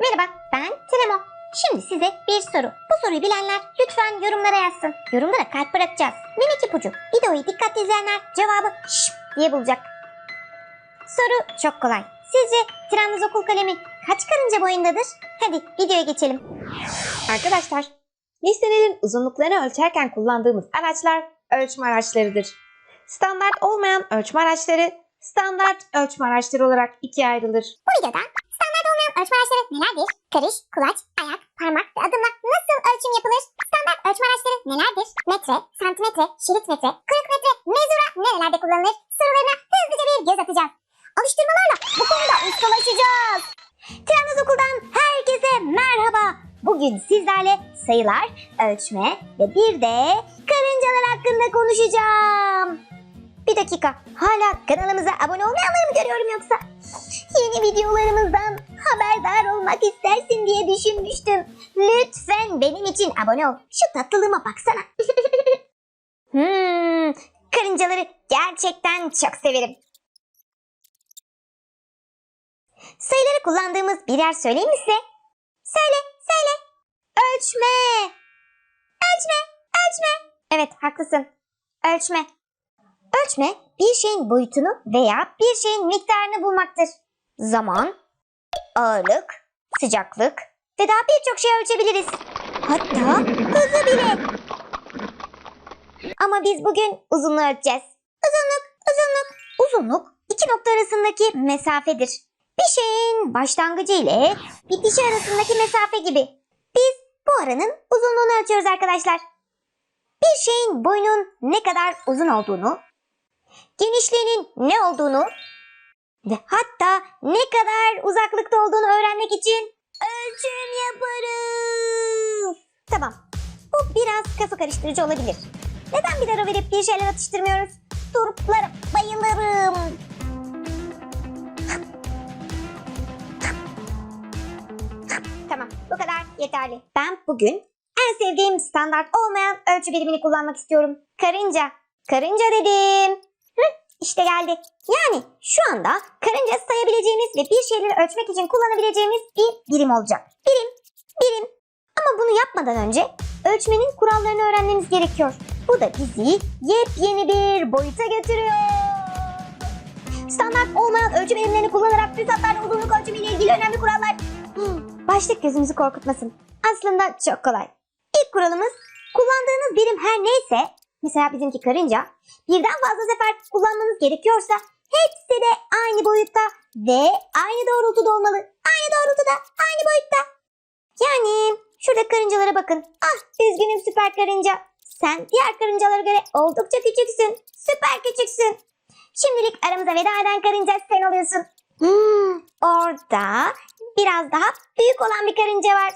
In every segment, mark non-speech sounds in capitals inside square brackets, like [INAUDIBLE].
Merhaba, ben Tremo. Şimdi size bir soru. Bu soruyu bilenler lütfen yorumlara yazsın. Yorumlara kalp bırakacağız. Minik ipucu. Videoyu dikkatli izleyenler cevabı şıp diye bulacak. Soru çok kolay. Sizce Trenduz okul kalemi kaç karınca boyundadır? Hadi videoya geçelim. Arkadaşlar, nesnelerin uzunluklarını ölçerken kullandığımız araçlar ölçme araçlarıdır. Standart olmayan ölçme araçları standart ölçme araçları olarak ikiye ayrılır. Bu videoda olmayan ölçme araçları nelerdir? Karış, kulaç, ayak, parmak ve adımla nasıl ölçüm yapılır? Standart ölçme araçları nelerdir? Metre, santimetre, şerit metre, kırık metre, mezura nerelerde kullanılır? Sorularına hızlıca bir göz atacağız. Alıştırmalarla bu konuda ustalaşacağız. Trenduz Okul'dan herkese merhaba. Bugün sizlerle sayılar, ölçme ve bir de karıncalar hakkında konuşacağım. Bir dakika. Hala kanalımıza abone olmayanları mı görüyorum yoksa? Yeni videolarımızdan haberdar olmak istersin diye düşünmüştüm. Lütfen benim için abone ol. Şu tatlılığıma baksana. [LAUGHS] hmm, karıncaları gerçekten çok severim. Sayıları kullandığımız birer söyleyeyim mi size? Söyle, söyle. Ölçme. Ölçme, ölçme. Evet, haklısın. Ölçme. Ölçme bir şeyin boyutunu veya bir şeyin miktarını bulmaktır. Zaman, ağırlık, sıcaklık ve daha birçok şey ölçebiliriz. Hatta hızı bile. Ama biz bugün uzunluğu ölçeceğiz. Uzunluk, uzunluk. Uzunluk iki nokta arasındaki mesafedir. Bir şeyin başlangıcı ile bitişi arasındaki mesafe gibi. Biz bu aranın uzunluğunu ölçüyoruz arkadaşlar. Bir şeyin boyunun ne kadar uzun olduğunu genişliğinin ne olduğunu ve hatta ne kadar uzaklıkta olduğunu öğrenmek için ölçüm yaparız. Tamam. Bu biraz kafa karıştırıcı olabilir. Neden bir ara verip bir şeyler atıştırmıyoruz? Turplara bayılırım. Tamam, bu kadar yeterli. Ben bugün en sevdiğim standart olmayan ölçü birimini kullanmak istiyorum. Karınca. Karınca dedim. İşte geldi. Yani şu anda karınca sayabileceğimiz ve bir şeyleri ölçmek için kullanabileceğimiz bir birim olacak. Birim, birim. Ama bunu yapmadan önce ölçmenin kurallarını öğrenmemiz gerekiyor. Bu da bizi yepyeni bir boyuta götürüyor. Standart olmayan ölçü birimlerini kullanarak füsatlarla uzunluk ölçümü ile ilgili önemli kurallar. Hmm, Başlık gözümüzü korkutmasın. Aslında çok kolay. İlk kuralımız kullandığınız birim her neyse Mesela bizimki karınca. Birden fazla sefer kullanmanız gerekiyorsa hepsi de aynı boyutta ve aynı doğrultuda olmalı. Aynı doğrultuda, aynı boyutta. Yani şurada karıncalara bakın. Ah üzgünüm süper karınca. Sen diğer karıncalara göre oldukça küçüksün. Süper küçüksün. Şimdilik aramıza veda eden karınca sen oluyorsun. Hmm, orada biraz daha büyük olan bir karınca var.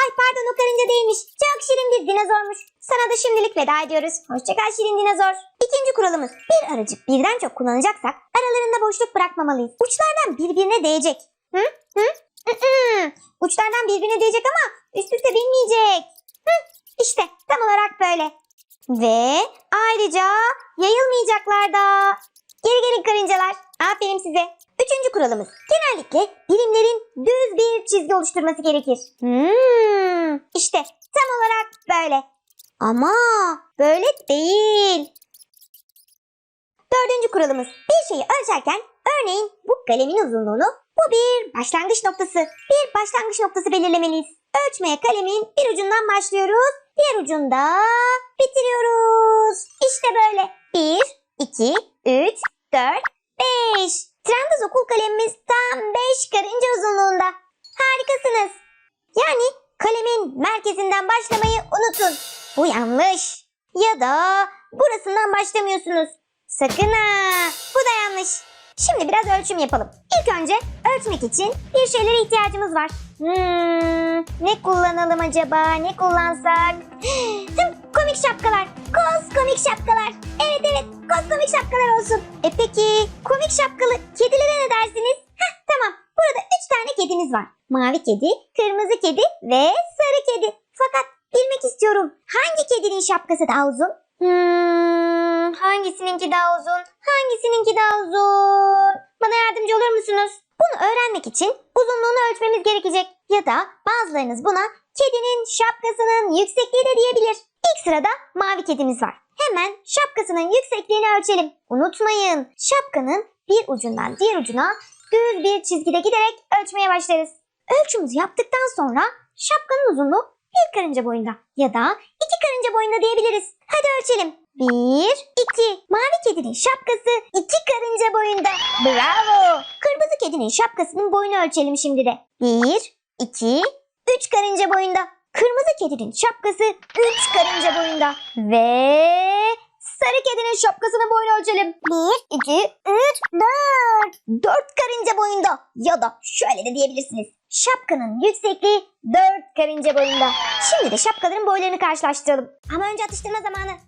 Ay pardon o karınca değilmiş. Çok şirin bir dinozormuş. Sana da şimdilik veda ediyoruz. Hoşçakal şirin dinozor. İkinci kuralımız. Bir aracı birden çok kullanacaksak aralarında boşluk bırakmamalıyız. Uçlardan birbirine değecek. Hı? Hı? Hı hı. Uçlardan birbirine değecek ama üst üste binmeyecek. Hı? İşte tam olarak böyle. Ve ayrıca yayılmayacaklar da. Geri gelin karıncalar. Aferin size. Üçüncü kuralımız. Genellikle birimlerin düz bir çizgi oluşturması gerekir. Hmm, işte tam olarak böyle. Ama böyle değil. Dördüncü kuralımız. Bir şeyi ölçerken örneğin bu kalemin uzunluğunu bu bir başlangıç noktası. Bir başlangıç noktası belirlemeliyiz. Ölçmeye kalemin bir ucundan başlıyoruz. Diğer ucunda bitiriyoruz. İşte böyle. 1, 2, 3, 4, 5. Trendiz okul kalemimiz tam 5 kare uzunluğunda. Harikasınız. Yani kalemin merkezinden başlamayı unutun. Bu yanlış. Ya da burasından başlamıyorsunuz. Sakın ha. Bu da yanlış. Şimdi biraz ölçüm yapalım. İlk önce ölçmek için bir şeylere ihtiyacımız var. Hmm, ne kullanalım acaba? Ne kullansak? [GASPS] Komik şapkalar. Koz komik şapkalar. Evet evet kos komik şapkalar olsun. E peki komik şapkalı kedilere ne dersiniz? Heh tamam. Burada üç tane kedimiz var. Mavi kedi, kırmızı kedi ve sarı kedi. Fakat bilmek istiyorum. Hangi kedinin şapkası daha uzun? Hmm, hangisininki daha uzun? Hangisininki daha uzun? Bana yardımcı olur musunuz? Bunu öğrenmek için uzunluğunu ölçmemiz gerekecek. Ya da bazılarınız buna kedinin şapkasının yüksekliği de diyebilir. İlk sırada mavi kedimiz var. Hemen şapkasının yüksekliğini ölçelim. Unutmayın şapkanın bir ucundan diğer ucuna düz bir çizgide giderek ölçmeye başlarız. Ölçümüzü yaptıktan sonra şapkanın uzunluğu bir karınca boyunda ya da iki karınca boyunda diyebiliriz. Hadi ölçelim. Bir, iki. Mavi kedinin şapkası iki karınca boyunda. Bravo. Kırmızı kedinin şapkasının boyunu ölçelim şimdi de. Bir, iki, üç karınca boyunda. Kırmızı kedinin şapkası üç karınca boyunda. Ve sarı kedinin şapkasının boyunu ölçelim. Bir, iki, üç, dört. Dört karınca boyunda. Ya da şöyle de diyebilirsiniz. Şapkanın yüksekliği dört karınca boyunda. Şimdi de şapkaların boylarını karşılaştıralım. Ama önce atıştırma zamanı.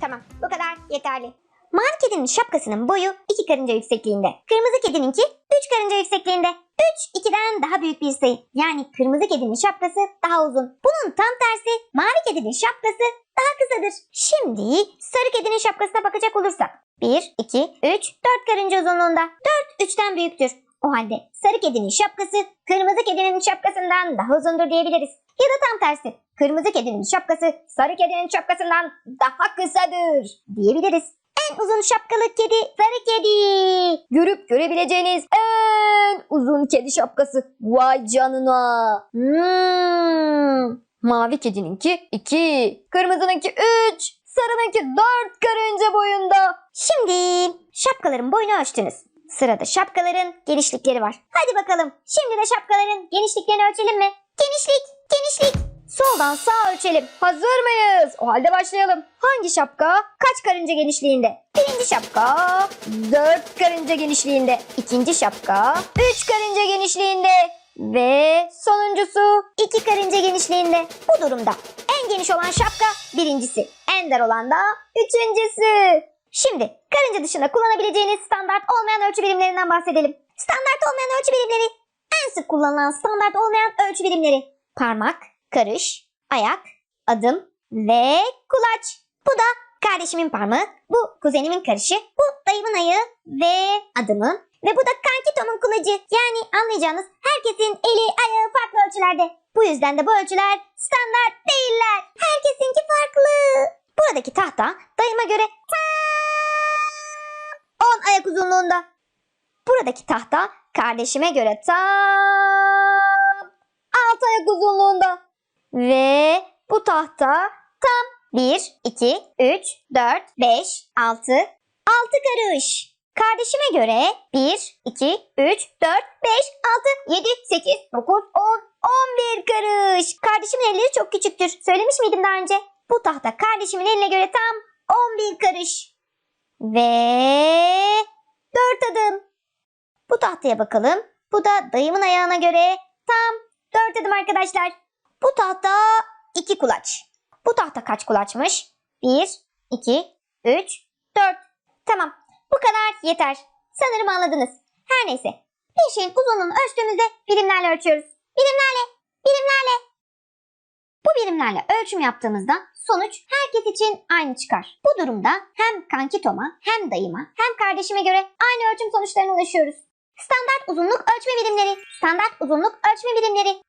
Tamam bu kadar yeterli. Mavi kedinin şapkasının boyu iki karınca yüksekliğinde. Kırmızı kedininki üç karınca yüksekliğinde. Üç ikiden daha büyük bir sayı. Yani kırmızı kedinin şapkası daha uzun. Bunun tam tersi mavi kedinin şapkası daha kısadır. Şimdi sarı kedinin şapkasına bakacak olursak. 1, 2, 3, 4 karınca uzunluğunda. 4 3'ten büyüktür. O halde sarı kedinin şapkası kırmızı kedinin şapkasından daha uzundur diyebiliriz. Ya da tam tersi. Kırmızı kedinin şapkası sarı kedinin şapkasından daha kısadır diyebiliriz. En uzun şapkalı kedi sarı kedi. Görüp görebileceğiniz en uzun kedi şapkası. Vay canına. Hmm. Mavi kedininki 2, kırmızınınki 3, sarınınki 4 karınca boyunda. Şimdi şapkaların boyunu ölçtünüz. Sırada şapkaların genişlikleri var. Hadi bakalım. Şimdi de şapkaların genişliklerini ölçelim mi? Genişlik, genişlik. Soldan sağa ölçelim. Hazır mıyız? O halde başlayalım. Hangi şapka kaç karınca genişliğinde? Birinci şapka 4 karınca genişliğinde. İkinci şapka 3 karınca genişliğinde. Ve sonuncusu 2 karınca genişliğinde. Bu durumda en geniş olan şapka birincisi. En dar olan da üçüncüsü. Şimdi karınca dışında kullanabileceğiniz standart olmayan ölçü birimlerinden bahsedelim. Standart olmayan ölçü birimleri en sık kullanılan standart olmayan ölçü birimleri. Parmak, karış, ayak, adım ve kulaç. Bu da kardeşimin parmağı, bu kuzenimin karışı, bu dayımın ayağı ve adımı ve bu da kanki Tom'un kulacı. Yani anlayacağınız herkesin eli ayağı farklı ölçülerde. Bu yüzden de bu ölçüler standart değiller. Herkesinki farklı. Buradaki tahta dayıma göre tam 10 ayak uzunluğunda. Buradaki tahta kardeşime göre tam 6 ayak uzunluğunda. Ve bu tahta tam 1, 2, 3, 4, 5, 6, 6 karış. Kardeşime göre 1, 2, 3, 4, 5, 6, 7, 8, 9, 10, 11 karış. Kardeşimin elleri çok küçüktür. Söylemiş miydim daha önce? Bu tahta kardeşimin eline göre tam 11 karış. Ve 4 adım. Bu tahtaya bakalım. Bu da dayımın ayağına göre tam 4 adım arkadaşlar. Bu tahta 2 kulaç. Bu tahta kaç kulaçmış? 1, 2, 3, 4. Tamam. Bu kadar yeter. Sanırım anladınız. Her neyse. Bir şeyin uzunluğunu ölçtüğümüzde birimlerle ölçüyoruz. Birimlerle, birimlerle. Bu birimlerle ölçüm yaptığımızda sonuç herkes için aynı çıkar. Bu durumda hem kanki Tom'a hem dayıma hem kardeşime göre aynı ölçüm sonuçlarına ulaşıyoruz. Standart uzunluk ölçme birimleri. Standart uzunluk ölçme birimleri.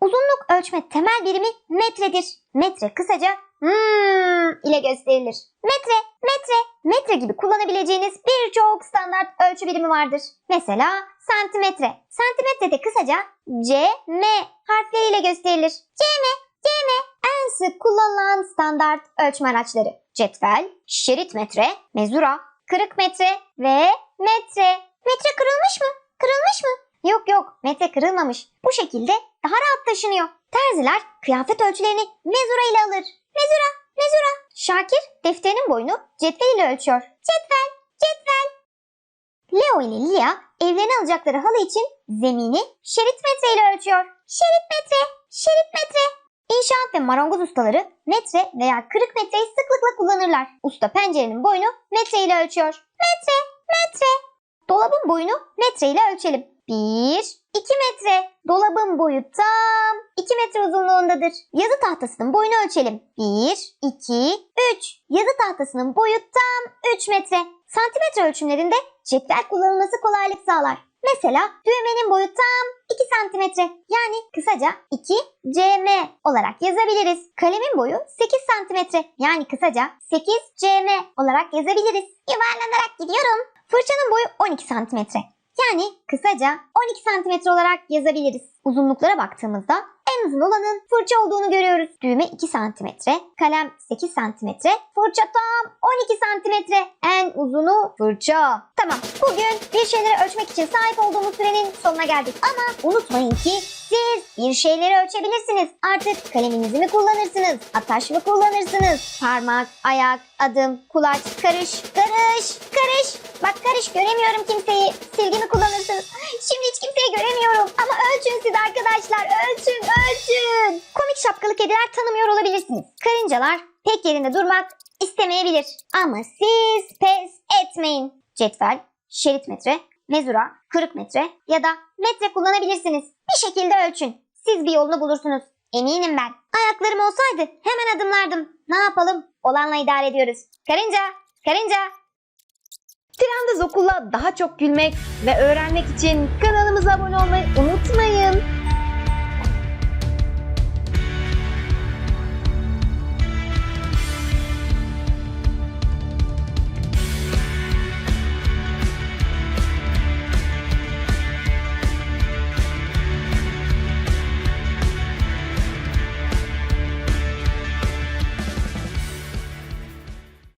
Uzunluk ölçme temel birimi metredir. Metre kısaca hmm ile gösterilir. Metre, metre, metre gibi kullanabileceğiniz birçok standart ölçü birimi vardır. Mesela santimetre. Santimetre de kısaca cm harfleriyle gösterilir. cm, cm en sık kullanılan standart ölçme araçları. Cetvel, şerit metre, mezura, kırık metre ve metre. Metre kırılmış mı? Kırılmış mı? Yok yok metre kırılmamış. Bu şekilde daha rahat taşınıyor. Terziler kıyafet ölçülerini mezura ile alır. Mezura, mezura. Şakir defterinin boyunu cetvel ile ölçüyor. Cetvel, cetvel. Leo ile Lia evlerine alacakları halı için zemini şerit metre ile ölçüyor. Şerit metre, şerit metre. İnşaat ve marangoz ustaları metre veya kırık metreyi sıklıkla kullanırlar. Usta pencerenin boyunu metre ile ölçüyor. Metre, metre. Dolabın boyunu metre ile ölçelim. 1, 2 metre. Dolabın boyu tam 2 metre uzunluğundadır. Yazı tahtasının boyunu ölçelim. 1, 2, 3. Yazı tahtasının boyu tam 3 metre. Santimetre ölçümlerinde cetvel kullanılması kolaylık sağlar. Mesela düğmenin boyu tam 2 santimetre. Yani kısaca 2 cm olarak yazabiliriz. Kalemin boyu 8 santimetre. Yani kısaca 8 cm olarak yazabiliriz. Yuvarlanarak gidiyorum. Fırçanın boyu 12 santimetre. Yani kısaca 12 santimetre olarak yazabiliriz. Uzunluklara baktığımızda en uzun olanın fırça olduğunu görüyoruz. Düğme 2 santimetre, kalem 8 santimetre, fırça tam 12 santimetre. En uzunu fırça. Tamam bugün bir şeyleri ölçmek için sahip olduğumuz sürenin sonuna geldik. Ama unutmayın ki siz bir şeyleri ölçebilirsiniz. Artık kaleminizi mi kullanırsınız? Ataş mı kullanırsınız? Parmak, ayak, adım, kulaç, karış, karış, karış. Bak karış göremiyorum kimseyi. Silgi mi kullanırsınız? Şimdi hiç kimseyi göremiyorum. Ama ölçün siz arkadaşlar. Ölçün, ölçün. Komik şapkalı kediler tanımıyor olabilirsiniz. Karıncalar pek yerinde durmak istemeyebilir. Ama siz pes etmeyin. Cetvel, şerit metre, mezura, kırık metre ya da metre kullanabilirsiniz. Bir şekilde ölçün. Siz bir yolunu bulursunuz. Eminim ben. Ayaklarım olsaydı hemen adımlardım. Ne yapalım? Olanla idare ediyoruz. Karınca, karınca. Tiranda Zokul'la daha çok gülmek ve öğrenmek için kanalımıza abone olmayı unutmayın.